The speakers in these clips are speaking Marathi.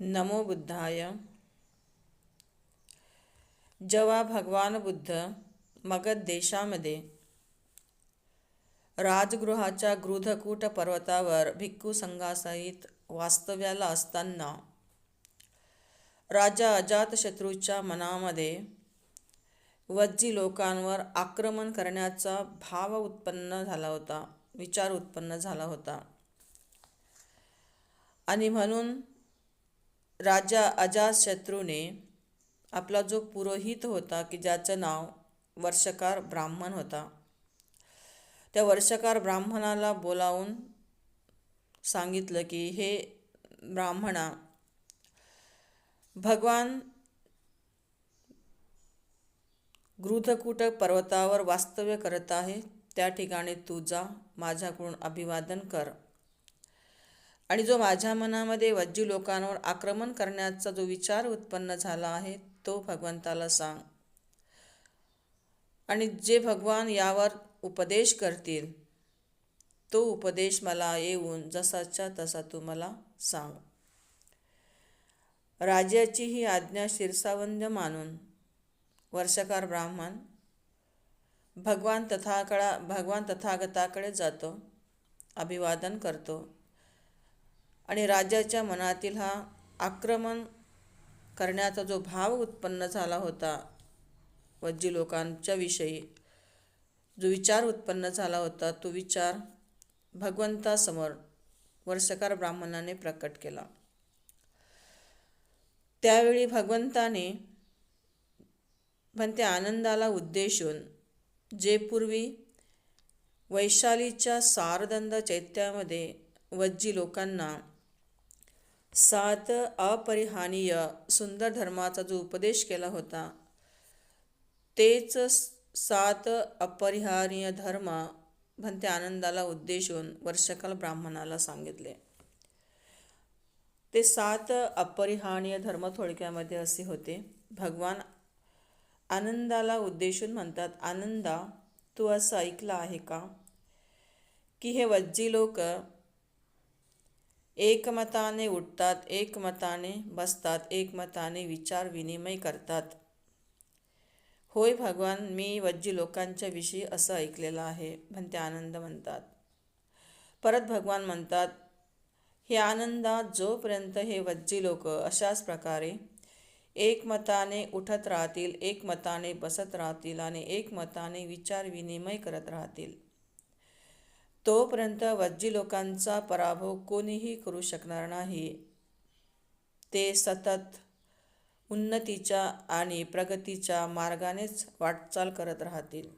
नमो बुद्धाय। जेव्हा भगवान बुद्ध मगध देशामध्ये राजगृहाच्या गृधकूट पर्वतावर भिक्खू संघासहित वास्तव्याला असताना राजा अजातशत्रूच्या मनामध्ये वज्जी लोकांवर आक्रमण करण्याचा भाव उत्पन्न झाला होता विचार उत्पन्न झाला होता. आणि म्हणून राजा अजातशत्रूने आपला जो पुरोहित होता की ज्याचं नाव वर्षकार ब्राह्मण होता त्या वर्षकार ब्राह्मणाला बोलावून सांगितलं की हे ब्राह्मणा भगवान गृधकूट पर्वतावर वास्तव्य करत आहे. त्या ठिकाणी तू जा माझ्याकडून अभिवादन कर. आणि जो माझ्या मनामध्ये वज्जी लोकांवर आक्रमण करण्याचा जो विचार उत्पन्न झाला आहे तो भगवंताला सांग. आणि जे भगवान यावर उपदेश करतील तो उपदेश मला येऊन जसाच्या तसा तू मला सांग. राजाची ही आज्ञा शिरसावंद मानून वर्षकार ब्राह्मण भगवान तथाकडा भगवान तथागताकडे जातो अभिवादन करतो. आणि राजाच्या मनातील हा आक्रमण करण्याचा जो भाव उत्पन्न झाला होता वज्जी लोकांच्या विषयी जो विचार उत्पन्न झाला होता तो विचार भगवंतासमोर वर्षकार ब्राह्मणाने प्रकट केला. त्यावेळी भगवंताने पण त्या आनंदाला उद्देशून जे पूर्वी वैशालीच्या सारदंद चैत्यामध्ये वज्जी लोकांना सात अपरिहानीय सुंदर धर्माचा जो उपदेश केला होता तेच सात अपरिहानीय धर्म म्हणते आनंदाला उद्देशून वर्षकाल ब्राह्मणाला सांगितले. ते सात अपरिहानीय धर्म थोडक्यामध्ये असे होते. भगवान आनंदाला उद्देशून म्हणतात आनंदा तू असं ऐकलं आहे का? की हे वज्जी लोक एकमताने उठतात एकमताने बसतात एकमताने विचार विनिमय करतात. होय भगवान मी वज्जी लोकांच्या विषयी असं ऐकलेलं आहे म्हणते आनंद म्हणतात. परत भगवान म्हणतात हे आनंदात जोपर्यंत हे वज्जी लोक अशाच प्रकारे एकमताने उठत राहतील एकमताने बसत राहतील आणि एकमताने विचार विनिमय करत राहतील तोपर्यंत वज्जी लोकांचा पराभव कोणीही करू शकणार नाही. ते सतत उन्नतीच्या आणि प्रगतीच्या मार्गानेच वाटचाल करत राहतील.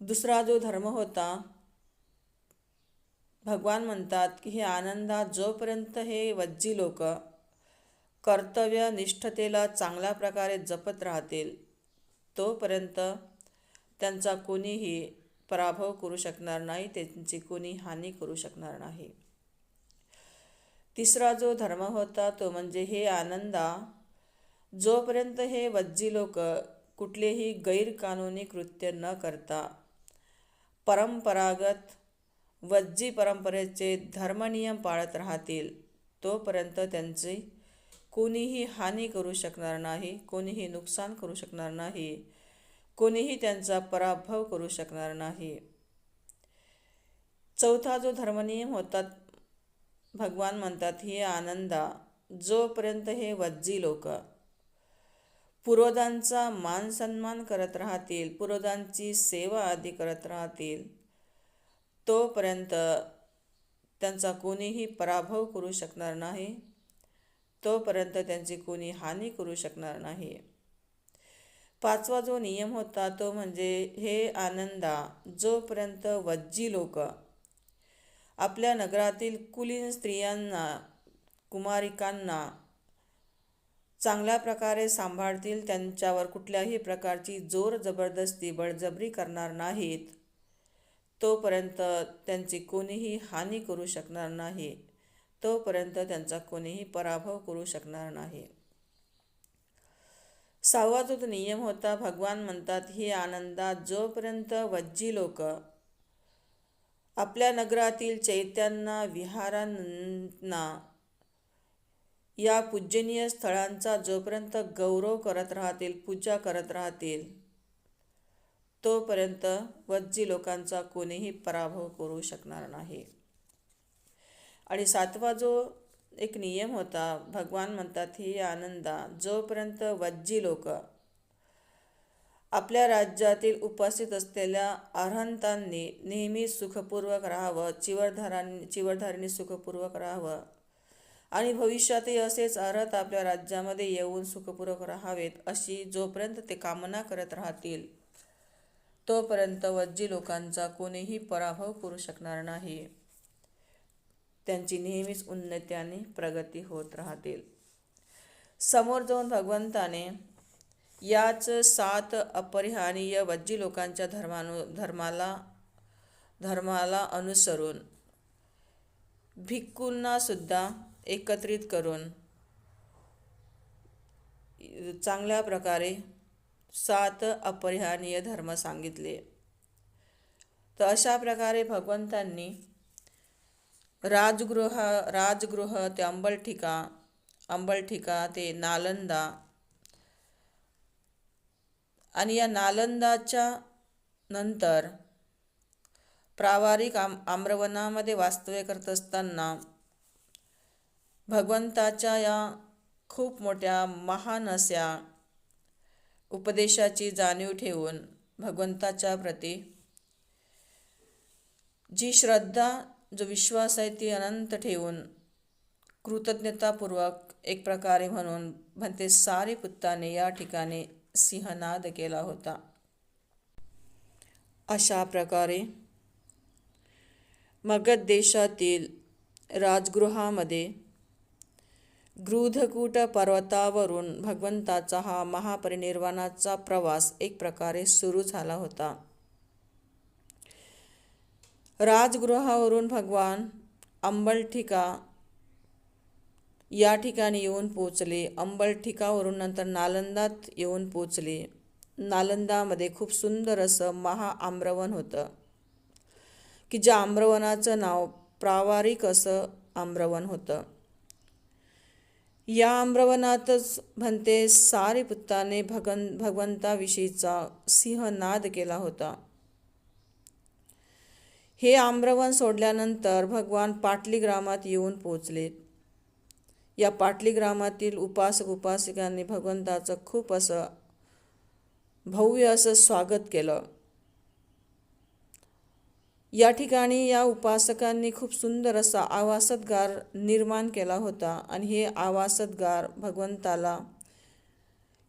दुसरा जो धर्म होता भगवान म्हणतात की हे आनंदात जोपर्यंत हे वज्जी लोक कर्तव्य निष्ठतेला चांगल्या प्रकारे जपत राहतील तोपर्यंत त्यांचा कोणीही पराभव करू शकणार नाही त्यांची कोणी हानी करू शकणार नाही. तिसरा जो धर्म होता तो म्हणजे हे आनंदा. जोपर्यंत हे वज्जी लोक कुठलेही गैरकानूनी कृत्य न करता परंपरागत वज्जी परंपरेचे धर्मनियम पाळत राहतील तोपर्यंत त्यांची कोणीही हानी करू शकणार नाही कोणीही नुकसान करू शकणार नाही. कोणीही त्यांचा पराभव करू शकणार नाही. चौथा जो धर्मनियम होता भगवान म्हणतात हे आनंदा जोपर्यंत हे वज्जी लोक पुरोधांचा मान सन्मान करत राहतील पुरोधांची सेवा आदी करत राहतील तोपर्यंत त्यांचा कोणीही पराभव करू शकणार नाही तोपर्यंत त्यांची कोणी हानी करू शकणार नाही. पाचवा जो नियम होता तो म्हणजे हे आनंदा जोपर्यंत वज्जी लोक आपल्या नगरातील कुलीन स्त्रियांना कुमारिकांना चांगल्या प्रकारे सांभाळतील त्यांच्यावर कुठल्याही प्रकारची जोर जबरदस्ती बळजबरी करणार नाहीत तोपर्यंत त्यांची कोणीही हानी करू शकणार नाही तोपर्यंत त्यांचा कोणीही पराभव करू शकणार नाही. सहावा जो नियम होता भगवान म्हणतात ही आनंदात जोपर्यंत वज्जी लोक आपल्या नगरातील चैत्यांना विहारांना या पूजनीय स्थळांचा जोपर्यंत गौरव करत राहतील पूजा करत राहतील तोपर्यंत वज्जी लोकांचा कोणीही पराभव करू शकणार नाही. आणि सातवा जो एक नियम होता. भगवान म्हणतात ही आनंदा. जोपर्यंत वज्जी लोक आपल्या राज्यातील उपस्थित असलेल्या अर्हंतांनी नेहमी सुखपूर्वक राहावं चिवरधारांनी चिवरधारींनी सुखपूर्वक राहावं आणि भविष्यातही असेच अर्हत आपल्या राज्यामध्ये येऊन सुखपूर्वक राहावेत अशी जोपर्यंत ते कामना करत राहतील तोपर्यंत वज्जी लोकांचा कोणीही पराभव करू शकणार नाही. त्यांची नेहमीच उन्नती आणि प्रगती होत राहतील समोर जाऊन भगवंताने याच सात अपरिहानीय वज्जी लोकांच्या धर्मानु धर्माला धर्माला अनुसरून भिक्कूंनासुद्धा एकत्रित करून चांगल्या प्रकारे सात अपरिहानीय धर्म सांगितले. तर अशा प्रकारे भगवंतांनी राजगृह राजगृह ते अंबलठिका अंबलठिका ते नालंदा. आणि या नालंदाच्या नंतर प्रावारिक आम आम्रवनामध्ये वास्तव्य करत असताना भगवंताच्या या खूप मोठ्या महान अशा उपदेशाची जाणीव ठेवून भगवंताच्या प्रती जी श्रद्धा जो विश्वास आहे ती अनंत ठेवून कृतज्ञतापूर्वक एक प्रकारे म्हणून म्हणते सारे पुत्ताने या ठिकाणी सिंहनाद केला होता. अशा प्रकारे मगध देशातील राजगृहामध्ये गृधकूट पर्वतावरून भगवंताचा हा महापरिनिर्वाणाचा प्रवास एक प्रकारे सुरू झाला होता. राजगृहावरून भगवान अंबलठिका या ठिकाणी येऊन पोचले अंबलठिकावरून नंतर नालंदात येऊन पोचले नालंदामध्ये खूप सुंदर असं महाआम्रवन होतं. की ज्या आम्रवनाचं नाव प्रावारिक असं आम्रवन होतं. या आम्रवनातच म्हणते सारे पुत्ताने भगन भगवंताविषयीचा सिंहनाद केला होता. हे आम्रवन सोडल्यानंतर भगवान पाटली ग्रामात येऊन पोचलेत या पाटली ग्रामातील उपासक उपासिकांनी भगवंताचं खूप असं भव्य असं स्वागत केलं. या ठिकाणी या उपासकांनी खूप सुंदर असा आवासतगार निर्माण केला होता आणि हे आवासतगार भगवंताला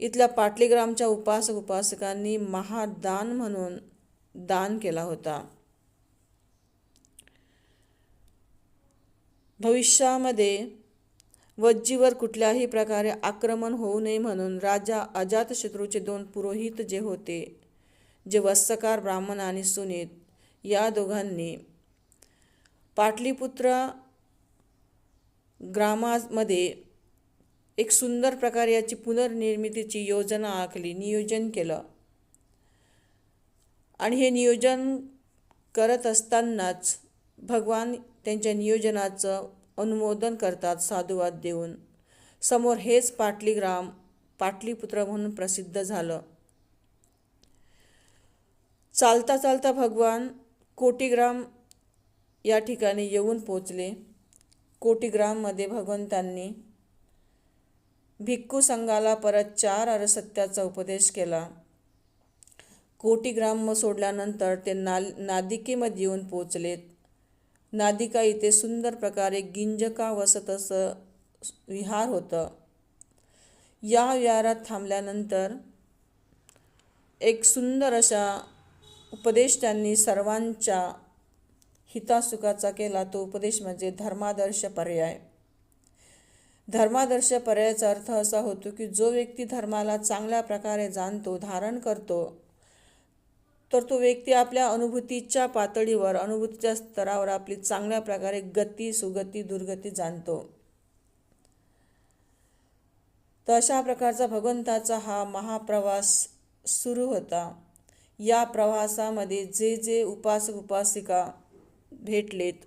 इथल्या पाटलीग्रामच्या उपासक उपासकांनी महादान म्हणून दान केला होता. भविष्यामध्ये वज्जीवर कुठल्याही प्रकारे आक्रमण होऊ नये म्हणून राजा अजातशत्रूचे दोन पुरोहित जे होते जे वत्सकार ब्राह्मण आणि सुनीत या दोघांनी पाटलीपुत्र ग्रामामध्ये एक सुंदर प्रकारे याची पुनर्निर्मितीची योजना आखली नियोजन केलं. आणि हे नियोजन करत असतानाच भगवान त्यांच्या नियोजनाचं अनुमोदन करतात साधुवाद देऊन. समोर हेच पाटलीग्राम पाटलीपुत्र म्हणून प्रसिद्ध झालं. चालता चालता भगवान कोटीग्राम या ठिकाणी येऊन पोचले कोटीग्राममध्ये भगवंतांनी भिक्खू संघाला परत चार अरसत्याचा उपदेश केला. कोटीग्राम सोडल्यानंतर ते नाल नादिकेमध्ये येऊन पोचलेत नादिका इथे सुंदर प्रकारे गिंजका वसत असं विहार होतं. या विहारात थांबल्यानंतर एक सुंदर अशा उपदेश त्यांनी सर्वांच्या हितासुखाचा केला तो उपदेश म्हणजे धर्मादर्श पर्याय. धर्मादर्श पर्यायाचा अर्थ असा होतो की जो व्यक्ती धर्माला चांगल्या प्रकारे जाणतो धारण करतो तर तो व्यक्ती आपल्या अनुभूतीच्या पातळीवर अनुभूतीच्या स्तरावर आपली चांगल्या प्रकारे गती सुगती दुर्गती जाणतो. तर अशा प्रकारचा भगवंताचा हा महाप्रवास सुरू होता. या प्रवासामध्ये जे जे उपासक उपासिका भेटलेत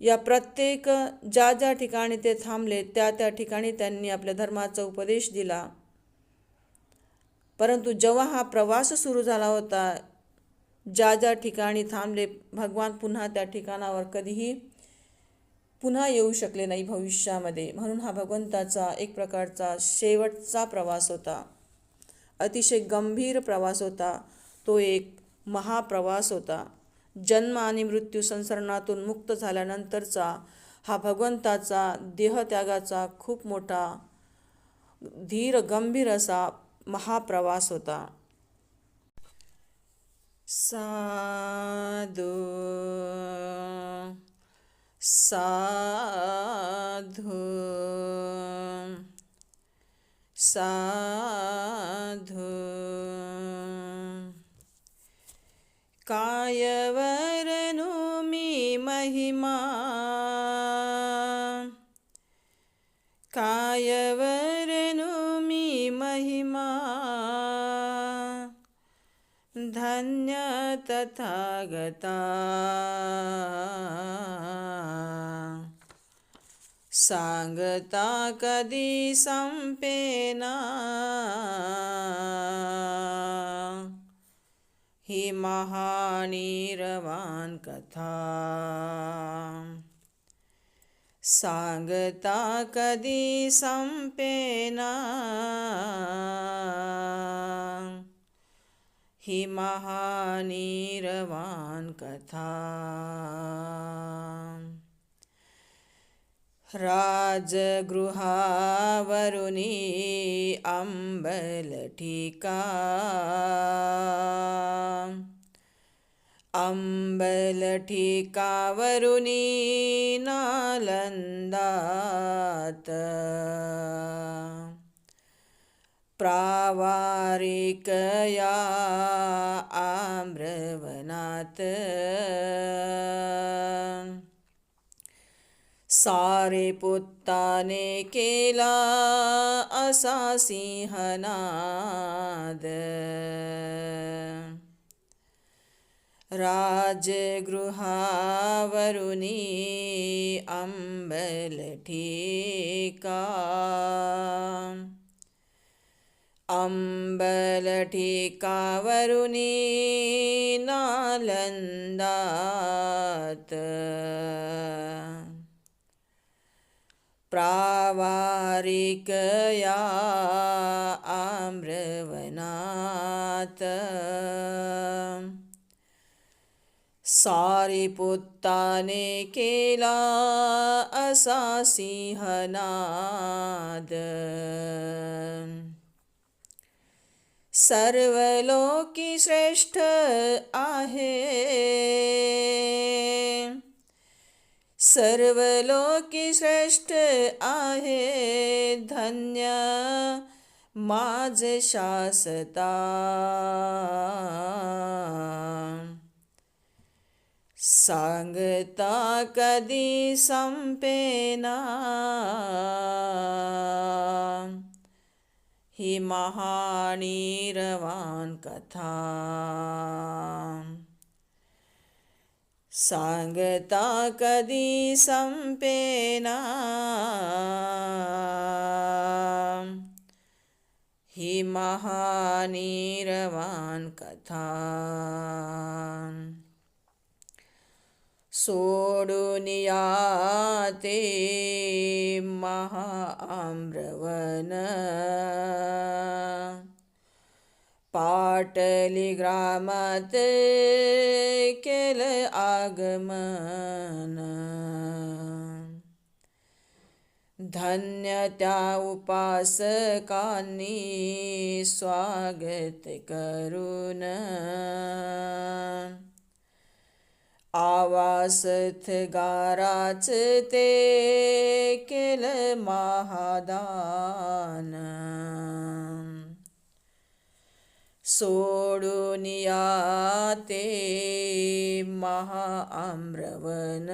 या प्रत्येक ज्या ज्या ठिकाणी ते थांबले त्या त्या ठिकाणी त्यांनी आपल्या धर्माचा उपदेश दिला. परंतु जेव्हा हा प्रवास सुरू झाला होता ज्या ज्या ठिकाणी थांबले भगवान पुन्हा त्या ठिकाणावर कधीही पुन्हा येऊ शकले नाही भविष्यामध्ये. म्हणून हा भगवंताचा एक प्रकारचा शेवटचा प्रवास होता. अतिशय गंभीर प्रवास होता. तो एक महाप्रवास होता. जन्म आणि मृत्यू संसरणातून मुक्त झाल्यानंतरचा हा भगवंताचा देहत्यागाचा खूप मोठा धीर गंभीर असा महाप्रवास होता. साधु साधु साधु. कायवरनु मी महिमा कायवर महिमा। धन्य तथागता सांगता कधी संपेना ही महानिरवान कथा सांगता कधी संपेना। ही महानिरवान कथा। राजगृहावरुणी अंबलठिका अम्बलठिका वरुणीनालन्दात प्राया आम्रवनात्। सारे पुताने केला असा सिंहनाद राजगृहावरुणी अम्बलठीका। अम्बलठीकावरुणी नालन्दात्। प्रावारिकया आम्रवनात् सारिपुत्ताने केला असा सिंहनाद. सर्वलोकी श्रेष्ठ आहे. सर्वलोकी श्रेष्ठ आहे. धन्य माझ शासता. सांगता कधी संपेना। महानिरवान कथा। सांगता कधी संपेना। ही महानिरवान कथा सोडून या ते महाआम्रवन पाटली ग्रामात केलं आगमन धन्य त्या उपासकांनी स्वागत करून आवास थगाराच ते केल महादान. सोडून ते महाआम्रवन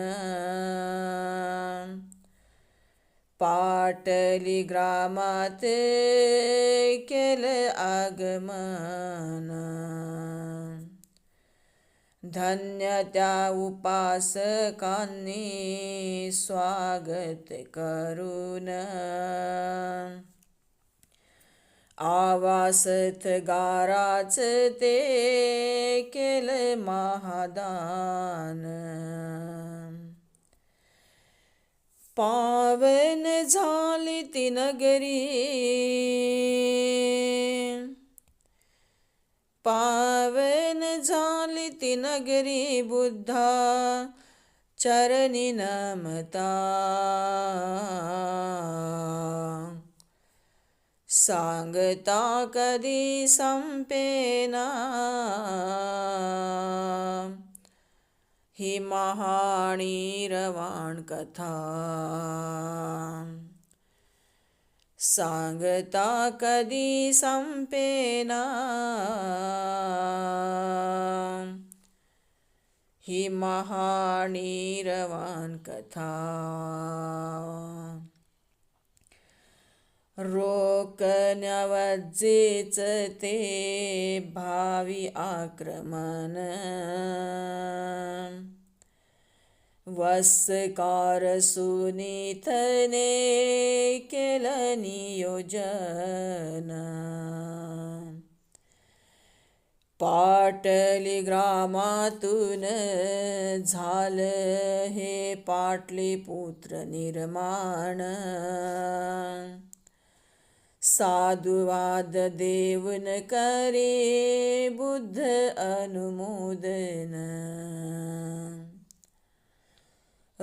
पाटली ग्रामात केल आगमन. धन्य त्या उपासकांनी स्वागत करून. आवासत गाराच ते केलं महादान. पावन झाली ती नगरी. पावन झाली ती नगरी बुद्धा चरणी नमता। सांगता कधी संपेना। ही महाणी रवाण कथा सांगता कधी संपेना ही महानीरवान कथा. रोकण्यावजेच ते भावी आक्रमण. वस्कार सुनीतने केल नियोजन पाटली ग्रामातून झालं हे पाटलीपुत्र निर्माण। साधुवाद देवन करे बुद्ध अनुमोदन।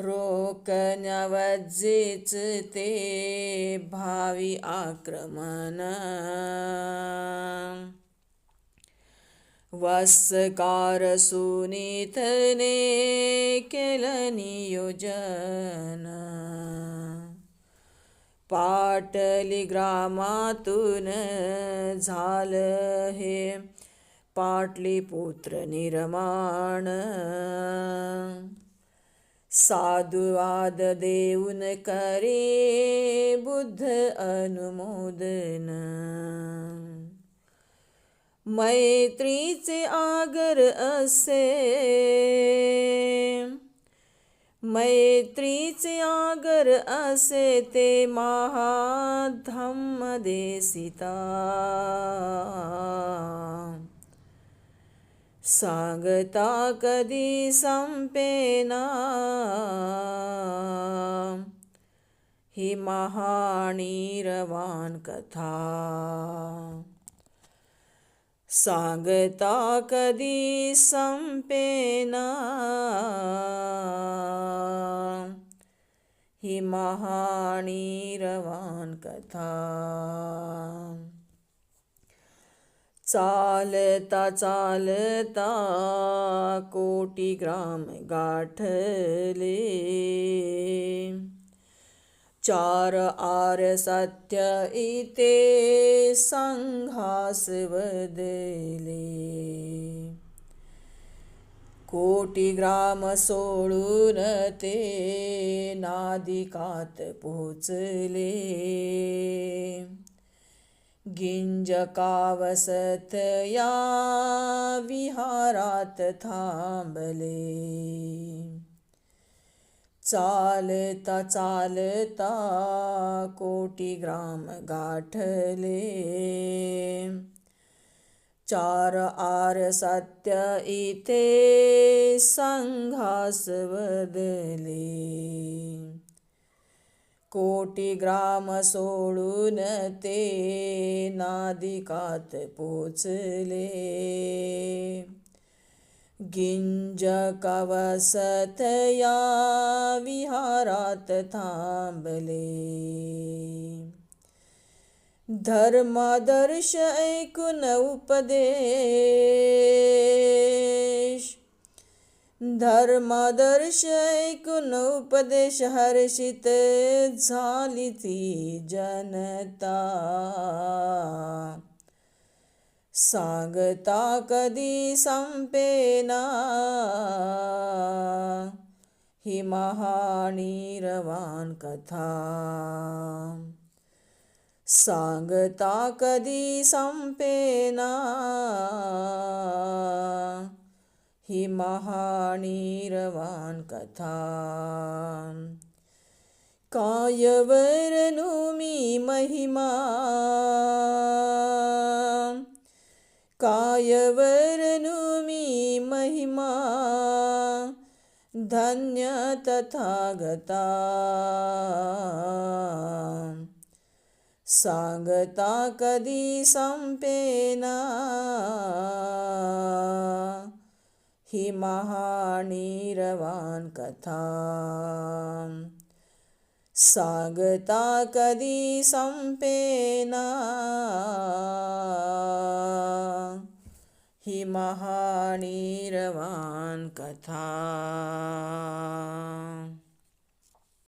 रोकण्यावजेच ते भावी आक्रमण। वस्कार सुनीतने केलं नियोजन। पाटली ग्रामातून झालं हे पाटलीपुत्र निर्माण। साधुवाद देऊन करे बुद्ध अनुमोदन. मैत्रीचे आगर असे. मैत्रीचे आगर असे ते महाधम्म देसिता सागता कदी सम्पेना। हि ताकदिपेनान् कथा। सागता कदी सम्पेना। हि सङ्गताकदिपेनान् कथा। चालता चालता कोटी ग्राम गाठले. चार आर सत्य इते संघास बदले कोटी ग्राम सोडून ते नादिकात पोचले. गिंजकावसत या विहारात थांबले चालता चालता कोटी ग्राम गाठले चार आर सत्य इथे संघास वदले कोटी ग्राम सोडून ते नादिकात पोचले गिंज कवसत या विहारात थांबले। धर्मादर्श ऐकून उपदेश धर्मादर्श ऐकून उपदेश हर्षित झाली ती जनता। सांगता कधी संपेना। ही महाणी रवान कथा। सांगता कधी संपेना हि महानीरवान् कथा कायवरनुमि महिमा। कायवरनुमि महिमा। धन्य तथा गता सागता कदी सम्पेना ही महानीरवान कथा सांगता कधी संपेना। ही महानीरवान कथा